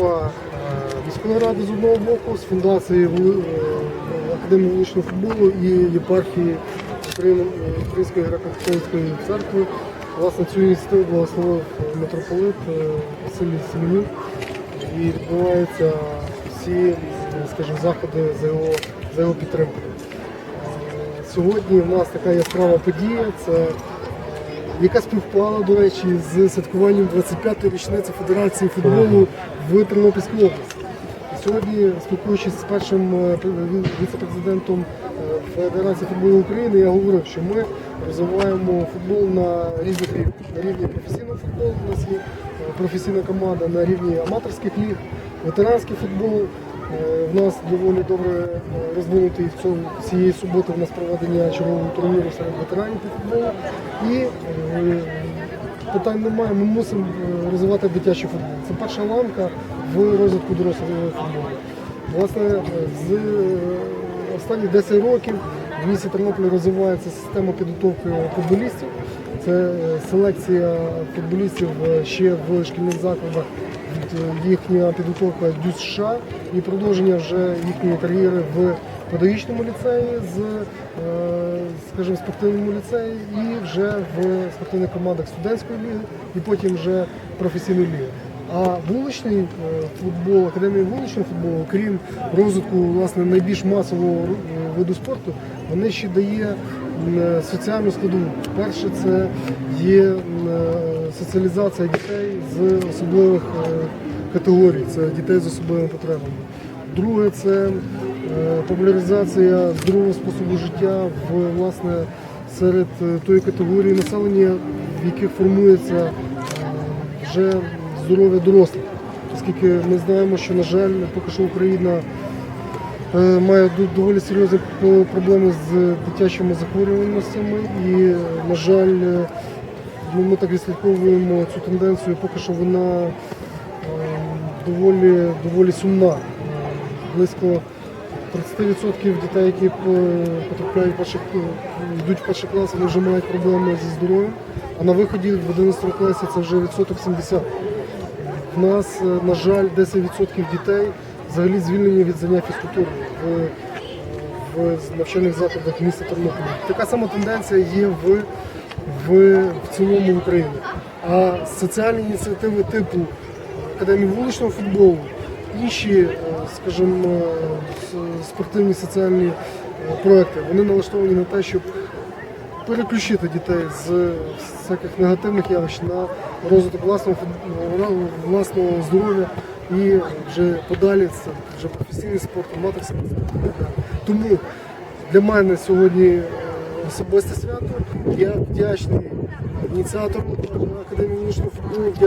Е, Міської ради з одного боку, з фундації е, Академії вуличного футболу і єпархії Української греко-католицької церкви. Власне, цю ініціативу благословив митрополит е, Василій Семенюк. І відбуваються всі, скажімо, заходи за його, за його підтримку. Е, Сьогодні в нас така яскрава подія. Це яка співпала, до речі, з святкуванням 25-ї річниці Федерації футболу в Тернопільській області. Сьогодні, спілкуючись з першим е, віце-президентом е, Федерації футболу України, я говорив, що ми розвиваємо футбол на різних рівнях. На рівні професійного футболу у нас є е, професійна команда на рівні аматорських ліг, ветеранський футбол. Е, В нас доволі добре е, розвинутий цієї суботи в нас проведення чергового турніру серед ветеранів футболу. І е, питань немає, ми мусимо розвивати дитячий футбол. Це перша ланка в розвитку дорослого футболу. Власне, з останніх 10 років в місті Тернополі розвивається система підготовки футболістів. Це селекція футболістів ще в шкільних закладах, їхня підготовка дю США і продовження вже їхньої кар'єри в педагогічному ліцеї, з, е, скажімо, спортивному ліцеї і вже в спортивних командах студентської ліги, і потім вже професійної ліги. А вуличний е, футбол, академія вуличного футболу, крім розвитку власне найбільш масового е, виду спорту, вони ще дає е, соціальну складову. Перше, це є е, соціалізація дітей з особливих е, категорій, це дітей з особливими потребами. Друге, це е, популяризація здорового способу життя в власне серед е, тої категорії населення, в яких формується вже здоров'я дорослих. Оскільки ми знаємо, що, на жаль, поки що Україна має доволі серйозні проблеми з дитячими захворюваностями і, на жаль, ну, ми так відслідковуємо цю тенденцію, поки що вона е, доволі, доволі сумна. Е, Близько 30% дітей, які е, потрапляють е, йдуть в перший клас, вони вже мають проблеми зі здоров'ям, а на виході в 11 класі це вже відсоток 70. В нас, е, на жаль, 10% дітей взагалі звільнені від заняття фізкультурою в, в навчальних закладах міста Тернополя. Така сама тенденція є в, в, в цілому Україні. А соціальні ініціативи типу Академії вуличного футболу, інші, е, скажімо, е, спортивні соціальні е, проекти, вони налаштовані на те, щоб переключити дітей з всяких негативних явищ на розвиток власного власного здоров'я і вже подалі це вже професійний спорт, аматорський спорт. Тому для мене сьогодні особисте свято. Я вдячний ініціатору Академії вуличного футболу.